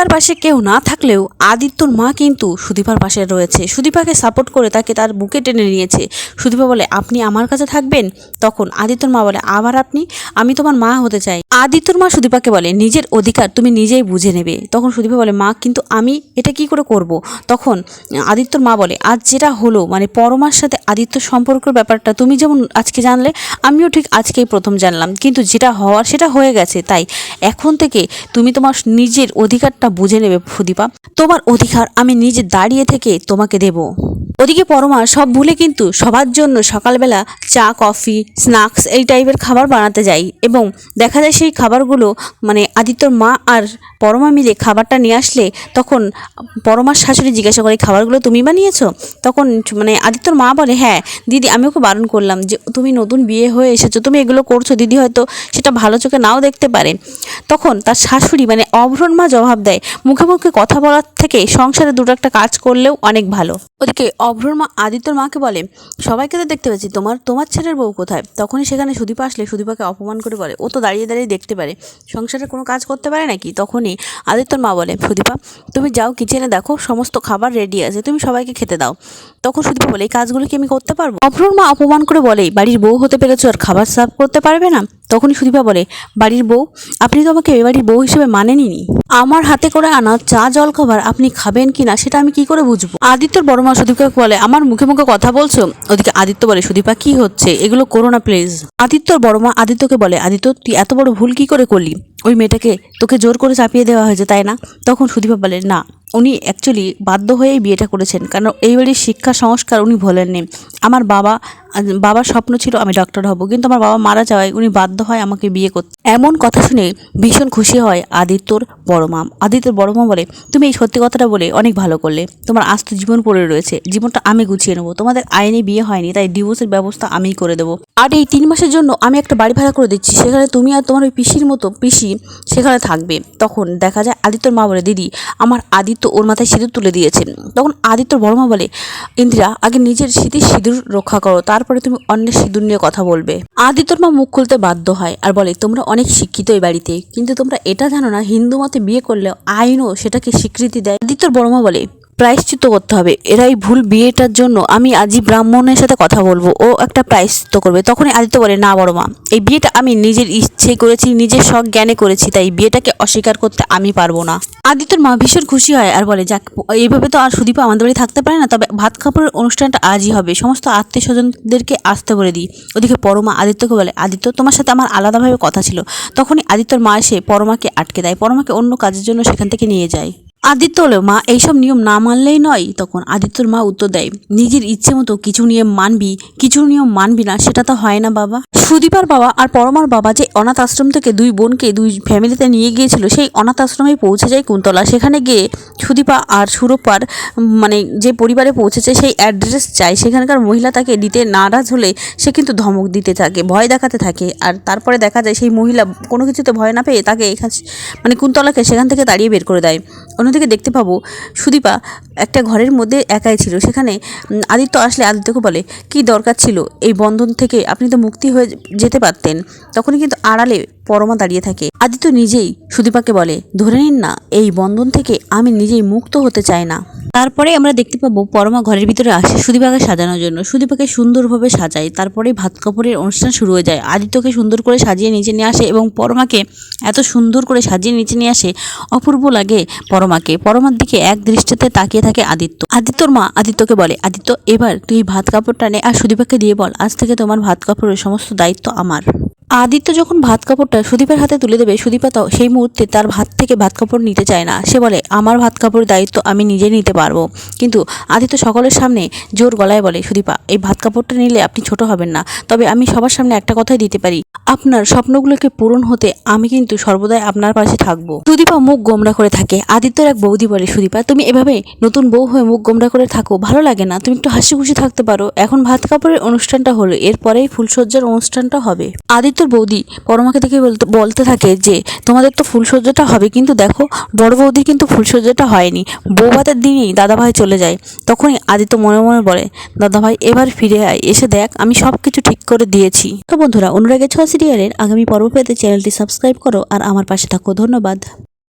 সুদীপার পাশে কেউ না থাকলেও আদিত্যর মা কিন্তু সুদীপার পাশে রয়েছে। সুদীপাকে সাপোর্ট করে তাকে তার বুকে টেনে নিয়েছে। সুদীপা বলে, আপনি আমার কাছে থাকবেন? তখন আদিত্যর মা বলে, আবার আপনি? আমি তোমার মা হতে চাই। আদিত্যর মা সুদীপাকে বলে, নিজের অধিকার তুমি নিজেই বুঝে নেবে। তখন সুদীপা বলে, মা, কিন্তু আমি এটা কি করে করব? তখন আদিত্যর মা বলে, আজ যেটা হলো মানে পরমার সাথে আদিত্যর সম্পর্কের ব্যাপারটা তুমি যেমন আজকে জানলে, আমিও ঠিক আজকেই প্রথম জানলাম। কিন্তু যেটা হওয়ার সেটা হয়ে গেছে, তাই এখন থেকে তুমি তোমার নিজের অধিকারটা বুঝে নেবে সুদীপা তোমার অধিকার আমি নিজে দাঁড়িয়ে থেকে তোমাকে দেব। ওদিকে পরমা সব ভুলে কিন্তু সবার জন্য সকালবেলা চা, কফি, স্ন্যাক্স এই টাইপের খাবার বানাতে যাই এবং দেখা যায় সেই খাবারগুলো মানে আদিত্যর মা আর পরমা মিলে খাবারটা নিয়ে আসলে তখন পরমার শাশুড়ি জিজ্ঞাসা করে খাবারগুলো তুমি বানিয়েছো? তখন মানে আদিত্যর মা বলে হ্যাঁ দিদি আমি ওকে বারণ করলাম যে, তুমি নতুন বিয়ে হয়ে এসেছ, তুমি এগুলো করছ, দিদি হয়তো সেটা ভালো চোখে নাও দেখতে পারে। তখন তার শাশুড়ি মানে অভ্রণ মা জবাব দেয়, মুখে মুখে কথা বলার থেকে সংসারে দুটো একটা কাজ করলেও অনেক ভালো। ওদিকে অভ্রণ মা আদিত্যর মাকে বলে, সবাইকে তো দেখতে পাচ্ছি তোমার তোমার ছেলের বউ কোথায়? তখনই সেখানে সুদীপা আসলে সুদীপাকে অপমান করে বলে, ও তো দাঁড়িয়ে দাঁড়িয়ে দেখতে পারে, সংসারে কোনো কাজ করতে পারে নাকি? তখনই আদিত্যর মা বলে, সুদীপা, তুমি যাও কিচেনে দেখো, সমস্ত খাবার রেডি আছে, তুমি সবাইকে খেতে দাও। তখন সুদীপা বলে, এই কাজগুলো কি আমি করতে পারব? অভ্রণ মা অপমান করে বলেই বাড়ির বউ হতে পেরেছ, আর খাবার সার্ভ করতে পারবে না? তখনই সুদীপা বলে, বাড়ির বউ, আপনি তো আমাকে বাড়ির বউ হিসেবে মানেনি আমার হাতে করে আনা চা জল খাবার আপনি খাবেন কি না, সেটা আমি কি করে বুঝব? আদিত্যর বড় মা সুদীপাকে বলে, আমার মুখে মুখে কথা বলছো? ওদিকে আদিত্য বলে, সুদীপা, কি হচ্ছে? এগুলো করোনা প্লিজ আদিত্যর বড় মা আদিত্যকে বলে, আদিত্য, তুই এত বড় ভুল কি করে করলি? ওই মেয়েটাকে তোকে জোর করে চাপিয়ে দেওয়া হয়েছে, তাই না? তখন সুদীপা বলেন না। উনি অ্যাকচুয়ালি বাধ্য হয়েই বিয়েটা করেছেন, কারণ এই বাড়ির শিক্ষা সংস্কার উনি ভোলেননি। আমার বাবা বাবার স্বপ্ন ছিল আমি ডক্টর হব, কিন্তু আমার বাবা মারা যাওয়ায় উনি বাধ্য হয় আমাকে বিয়ে করতে এমন কথা শুনে ভীষণ খুশি হয় আদিত্যর বড় মা। আদিত্যর বড় মা বলে, তুমি এই সত্যি কথাটা বলে অনেক ভালো করলে। তোমার আস্ত জীবন পড়ে রয়েছে, জীবনটা আমি গুছিয়ে নেব। তোমাদের আইনে বিয়ে হয়নি, তাই ডিভোর্সের ব্যবস্থা আমিই করে দেবো। আর এই তিন মাসের জন্য আমি একটা বাড়ি ভাড়া করে দিচ্ছি, সেখানে তুমি আর তোমার ওই পিসির মতো পিসি, সেখানে থাকবে। তখন দেখা যায় আদিত্যর মা বলে, দিদি, আমার আদিত্য ওর মাথায় সিঁদুর তুলে দিয়েছেন। তখন আদিত্যর বড় মা বলে, ইন্দিরা, আগে নিজের স্মৃতির সিঁদুর রক্ষা করো, তারপরে তুমি অন্যের সিঁদুর নিয়ে কথা বলবে। আদিত্যর মা মুখ খুলতে বাধ্য হয় আর বলে, তোমরা অনেক শিক্ষিত এই বাড়িতে, কিন্তু তোমরা এটা জানো না, হিন্দু মতে বিয়ে করলে আইনও সেটাকে স্বীকৃতি দেয়। আদিত্যর বড় মা বলে প্রায়শ্চিত্ত করতে হবে। এরাই ভুল বিয়েটার জন্য আমি আজই ব্রাহ্মণের সাথে কথা বলব। ও একটা প্রায়শ্চিত্ত করবে। তখনই আদিত্য বলে, না বড় মা, এই বিয়েটা আমি নিজের ইচ্ছে করেছি, নিজের শখ জ্ঞানে করেছি, তাই বিয়েটাকে অস্বীকার করতে আমি পারব না। আদিত্যর মা ভীষণ খুশি হয় আর বলে, যাক, এইভাবে তো আর সুদীপা আমাদের বাড়ি থাকতে পারে না, তবে ভাত কাপড়ের অনুষ্ঠানটা আজই হবে। সমস্ত আত্মীয় স্বজনদেরকে আসতে বলে দিই। ওদিকে পরমা আদিত্যকে বলে, আদিত্য, তোমার সাথে আমার আলাদাভাবে কথা ছিল। তখনই আদিত্যর মা এসে পরমাকে আটকে দেয়। পরমাকে অন্য কাজের জন্য সেখান থেকে নিয়ে যায়। আদিত্য হলো মা এইসব নিয়ম না মানলেই নয়, তখন আদিত্যর মা উত্তর দেয়, নিজের ইচ্ছে মতো কিছু নিয়ম মানবি, কিছু নিয়ম মানবি না, সেটা তো হয় না বাবা। সুদীপার বাবা আর পরমার বাবা যে অনাথ আশ্রম থেকে দুই বোনকে দুই ফ্যামিলিতে নিয়ে গিয়েছিল, সেই অনাথ আশ্রমে পৌঁছে যায় কুন্তলা। সেখানে গিয়ে সুদীপা আর সুরপার মানে যে পরিবারে পৌঁছেছে, সেই অ্যাড্রেস চায়। সেখানকার মহিলা তাকে দিতে নারাজ হলে সে কিন্তু ধমক দিতে থাকে, ভয় দেখাতে থাকে। আর তারপরে দেখা যায়, সেই মহিলা কোনো কিছুতে ভয় না পেয়ে তাকে এখানে মানে কুন্তলাকে সেখান থেকে তাড়িয়ে বের করে দেয়। অন্যদিকে দেখতে পাবো সুদীপা একটা ঘরের মধ্যে একাই ছিল। সেখানে আদিত্য আসলে আদিত্যকে বলে, কি দরকার ছিল? এই বন্ধন থেকে আপনি তো মুক্তি হয়ে যেতে পারতেন। তখনই কিন্তু আড়ালে পরমা দাঁড়িয়ে থাকে। আদিত্য নিজেই সুদীপাকে বলে, ধরে নিন না, এই বন্ধন থেকে আমি নিজেই মুক্ত হতে চাই না। তারপরে আমরা দেখতে পাবো পরমা ঘরের ভিতরে আসে সুদীপাকে সাজানোর জন্য। সুদীপাকে সুন্দরভাবে সাজায় তারপরে ভাত কাপড়ের অনুষ্ঠান শুরু হয়ে যায়। আদিত্যকে সুন্দর করে সাজিয়ে নিচে নিয়ে আসে এবং পরমাকে এত সুন্দর করে সাজিয়ে নিচে নিয়ে আসে, অপূর্ব লাগে পরমাকে। পরমার দিকে এক দৃষ্টিতে তাকিয়ে থাকে আদিত্য। আদিত্যর মা আদিত্যকে বলে, আদিত্য, এবার তুই ভাত কাপড়টা নে আর সুদীপাকে দিয়ে বল, আজ থেকে তোমার ভাত কাপড়ের সমস্ত দায়িত্ব আমার। আদিত্য যখন ভাত কাপড়টা সুদীপের হাতে তুলে দেবে, সুদীপা তো সেই মুহূর্তে তার ভাত থেকে ভাত কাপড় নিতে চায় না। সে বলে, আমার ভাত কাপড়ের দায়িত্ব আমি নিজে নিতে পারব। কিন্তু আদিত্য সকলের সামনে জোর গলায় বলে, সুদীপা, এই ভাত কাপড়টা নিলে আপনি ছোট হবেন না। তবে আমি সবার সামনে একটা কথাই দিতে পারি। আপনার স্বপ্নগুলোকে পূরণ হতে আমি কিন্তু সর্বদাই আপনার পাশে থাকব। সুদীপা মুখ গোমরা করে থাকে। আদিত্যর এক বৌদি বলে, সুদীপা, তুমি এভাবে নতুন বউ হয়ে মুখ গোমরা করে থাকো, ভালো লাগে না। তুমি একটু হাসি খুশি থাকতে পারো। এখন ভাত কাপড়ের অনুষ্ঠানটা হলো, এরপরেই ফুলসজ্জার অনুষ্ঠানটা হবে। আদিত্যর বৌদি? পরমাকে দেখে বলতে বলতে থাকে যে, তোমাদের তো ফুলসজ্জাটা হবে, কিন্তু দেখো, বড় বৌদির কিন্তু ফুলসজ্জাটা হয়নি। বৌভাতের দিনেই দাদাভাই চলে যায়। তখনই আদিত্য মনে মনে বলে, দাদাভাই, এবার ফিরে আয়, এসে দেখ, আমি সব কিছু ঠিক করে দিয়েছি। তো বন্ধুরা অনুরাগে ছোঁয়া সিরিয়ালের আগামী পর্ব পেতে চ্যানেলটি সাবস্ক্রাইব করো আর আমার পাশে থাকো। ধন্যবাদ।